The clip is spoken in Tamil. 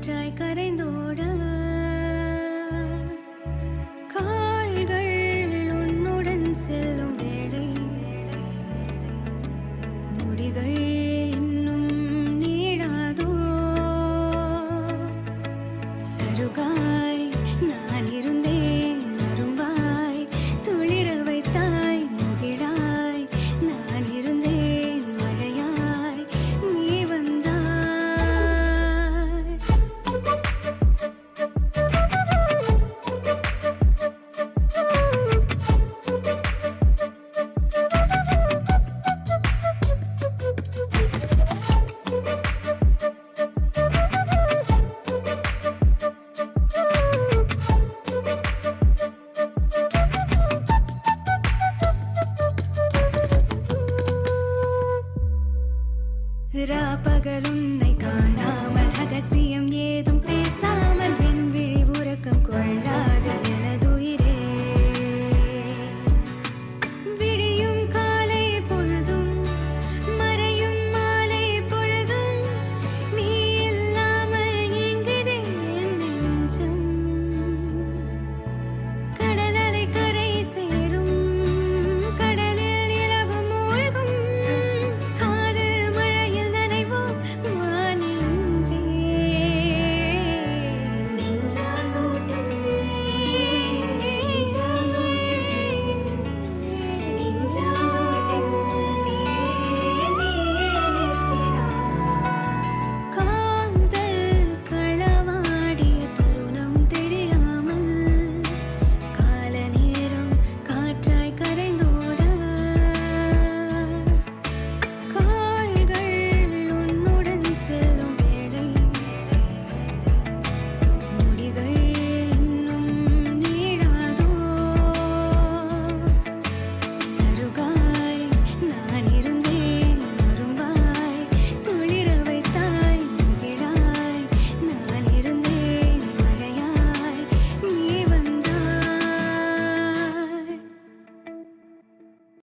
காற்றாய் கரைந்தோட. கால்கள் உன்னுடன் செல்லும் வேளை. முடிகள் നിരാപകലുന്നെ കാണാൻ